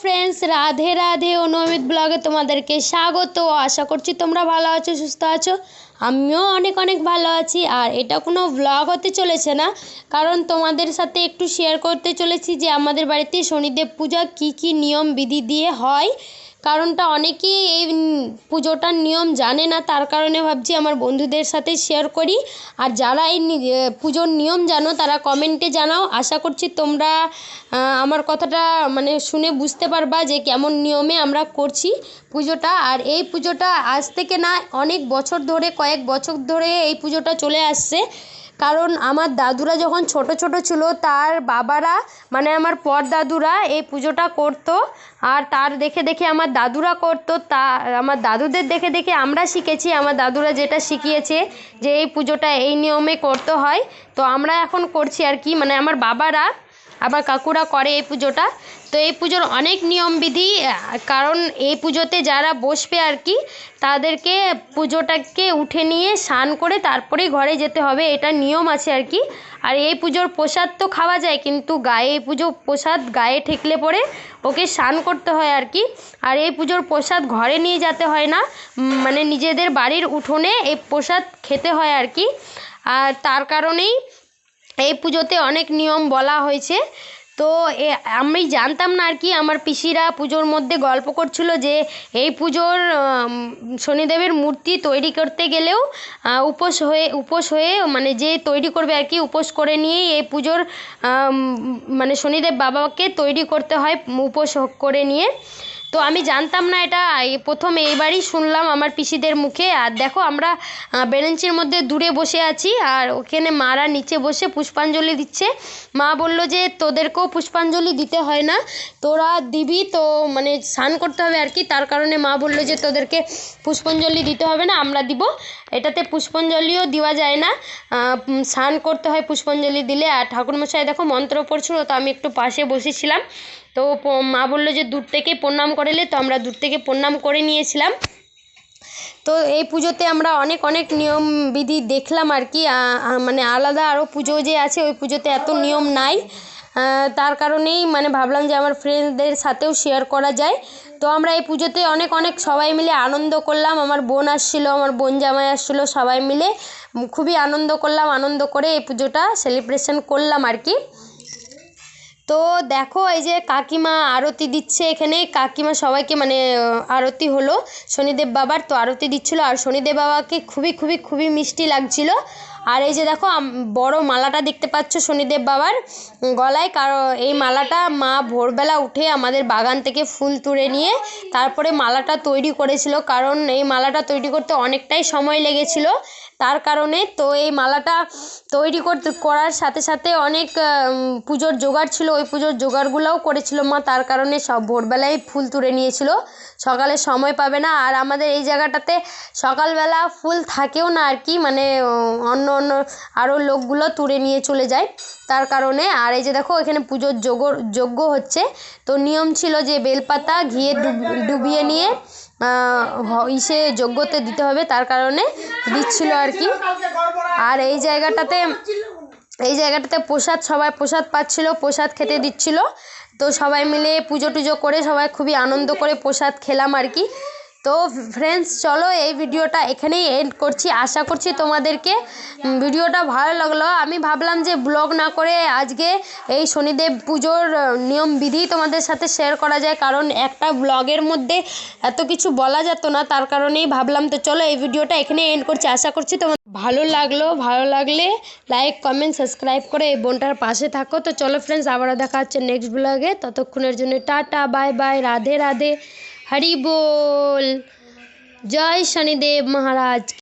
Friends Radhe Radhe অনুমিত ব্লগে তোমাদেরকে স্বাগত। আশা করছি তোমরা ভালো আছো, সুস্থ আছো। আমিও অনেক অনেক ভালো আছি। আর এটা কোনো ব্লগ হতে চলেছে না। কারণ তোমাদের সাথে একটু শেয়ার করতে চলেছি যে আমাদের বাড়িতে শনিদেব পূজা কি কি নিয়ম বিধি দিয়ে হয়। কারণটা অনেকেই এই পুজোটার নিয়ম জানে না, তার কারণে ভাবছি আমার বন্ধুদের সাথে শেয়ার করি। আর যারা এই পুজোর নিয়ম জানো, তারা কমেন্টে জানাও। আশা করছি তোমরা আমার কথাটা মানে শুনে বুঝতে পারবা যে কেমন নিয়মে আমরা করছি পুজোটা। আর এই পুজোটা আজ থেকে না, অনেক বছর ধরে, কয়েক বছর ধরে এই পুজোটা চলে আসছে। কারণ আমার দাদুরা যখন ছোট ছোট ছিল, তার বাবারা মানে আমার পর দাদুরা এই পুজোটা করত। আর তার দেখে দেখে আমার দাদুরা করত, তা আমার দাদুদের দেখে দেখে আমরা শিখেছি। আমার দাদুরা যেটা শিখিয়েছে যে এই পুজোটা এই নিয়মে করতে হয়। তো আমরা এখন করছি আর কি মানে আমার বাবারা আবার কাকুরা করে এই পুজোটা। তো এই পুজোর অনেক নিয়মবিধি কারণ এই পুজোতে যারা বসবে আর কি, তাদেরকে পুজোটাকে উঠে নিয়ে স্নান করে তারপরেই ঘরে যেতে হবে, এটা নিয়ম আছে আর কি। আর এই পুজোর প্রসাদ তো খাওয়া যায়, কিন্তু গায়ে এই পুজো প্রসাদ গায়ে ঠেকলে পরে ওকে স্নান করতে হয় আর কি। আর এই পুজোর প্রসাদ ঘরে নিয়ে যেতে হয় না মানে নিজেদের বাড়ির উঠোনে এই প্রসাদ খেতে হয় আর কি। আর তার কারণেই এই পুজোতে অনেক নিয়ম বলা হয়েছে। তো এ, আমি জানতাম না আর কি, আমার পিসিরা পুজোর মধ্যে গল্প করছিল যে এই পুজোর শনিদেবের মূর্তি তৈরি করতে গেলেও উপোস হয়ে উপোস হয়ে মানে যে তৈরি করবে আর কি, উপোস করে নিয়েই এই পুজোর মানে শনিদেব বাবাকে তৈরি করতে হয়, উপোস করে নিয়ে। তো আমি জানতাম না এটা। প্রথম এইবারই শুনলাম আমার পিসিদের মুখে। আর দেখো আমরা বেরেঞ্চির মধ্যে দূরে বসে আছি, আর ওখানে মারা নিচে বসে পুষ্পাঞ্জলি দিচ্ছে। মা বলল যে, তোদেরকেও পুষ্পাঞ্জলি দিতে হয় না। তোরা দিবি তো মানে স্নান করতে হবে আর কি। তার কারণে মা বলল যে, তোদেরকে পুষ্পাঞ্জলি দিতে হবে না, আমরা দিব। এটাতে পুষ্পাঞ্জলিও দেওয়া যায় না। স্নান করতে হয় পুষ্পাঞ্জলি দিলে। আর ঠাকুরমশাই দেখো মন্ত্র পড়ছিল, তো আমি একটু পাশে বসেছিলাম। তো মা বলল যে দূর থেকে প্রণাম করেলে তো আমরা দূর থেকে প্রণাম করে নিয়েছিলাম। তো এই পুজোতে আমরা অনেক অনেক নিয়ম বিধি দেখলাম আর কি মানে আলাদা আরও পুজো যে আছে, ওই পুজোতে এত নিয়ম নাই। তার কারণেই মানে ভাবলাম যে আমার ফ্রেন্ডদের সাথেও শেয়ার করা যায়। তো আমরা এই পুজোতে অনেক অনেক সবাই মিলে আনন্দ করলাম। আমার বোন আসছিল, আমার বোন জামাই আসছিল, সবাই মিলে খুবই আনন্দ করলাম, আনন্দ করে এই পুজোটা সেলিব্রেশন করলাম আর কি। তো দেখো এই যে কাকিমা আরতি দিচ্ছে এখানে। কাকিমা সবাইকে মানে আরতি হলো শনিদেব বাবার, তো আরতি দিচ্ছিল। আর শনিদেব বাবাকে খুবই খুবই খুবই মিষ্টি লাগছিল। আর এই যে দেখো বড় মালাটা দেখতে পাচ্ছ শনিদেব বাবার গলায়। কারণ এই মালাটা মা ভোরবেলা উঠে আমাদের বাগান থেকে ফুল তুলে নিয়ে তারপরে মালাটা তৈরি করেছিল। কারণ এই মালাটা তৈরি করতে অনেকটাই সময় লেগেছিল। তার কারণে তো এই মালাটা তৈরি করতে করার সাথে সাথে অনেক পুজোর জোগাড় ছিল। ওই পুজোর জোগাড়গুলোও করেছিল মা। তার কারণে সব ভোরবেলায় ফুল তুলে নিয়েছিল। সকালে সময় পাবে না। আর আমাদের এই জায়গাটাতে সকালবেলা ফুল থাকেও না আর কি। মানে অন্য অন্য আরও লোকগুলো তুলে নিয়ে চলে যায়। তার কারণে, আর এই যে দেখো, এখানে পুজোর যোগ যজ্ঞ হচ্ছে। তো নিয়ম ছিল যে বেলপাতা ঘিয়ে ডুব- ডুবিয়ে নিয়ে ইসে যোগ্যতে দিতে হবে, তার কারণে দিচ্ছিল আর কি। আর এই জায়গাটাতে এই জায়গাটাতে প্রসাদ, সবাই প্রসাদ পাচ্ছিল, প্রসাদ খেতে দিচ্ছিল। তো সবাই মিলে পুজো টুজো করে সবাই খুবই আনন্দ করে প্রসাদ খেলাম আর কি। তো ফ্রেন্ডস চলো এই ভিডিওটা এখানেই এন্ড করছি। আশা করছি তোমাদেরকে ভিডিওটা ভালো লাগল। আমি ভাবলাম যে ব্লগ না করে আজকে এই শনিদেব পুজোর নিয়ম বিধি তোমাদের সাথে শেয়ার করা যায়। কারণ একটা ব্লগের মধ্যে এত কিছু বলা যেত না, তার কারণেই ভাবলাম তো চলো এই ভিডিওটা এখানে এন্ড করছি। আশা করছি তোমার ভালো লাগল, ভালো লাগলে লাইক কমেন্ট সাবস্ক্রাইব করে এই বোনটার পাশে থাকো। তো চলো ফ্রেন্ডস আবারও দেখা হচ্ছে নেক্সট ব্লগে ততক্ষণের জন্য tata bye bye Radhe Radhe. Hari বল জয় শনিদেব মহারাজ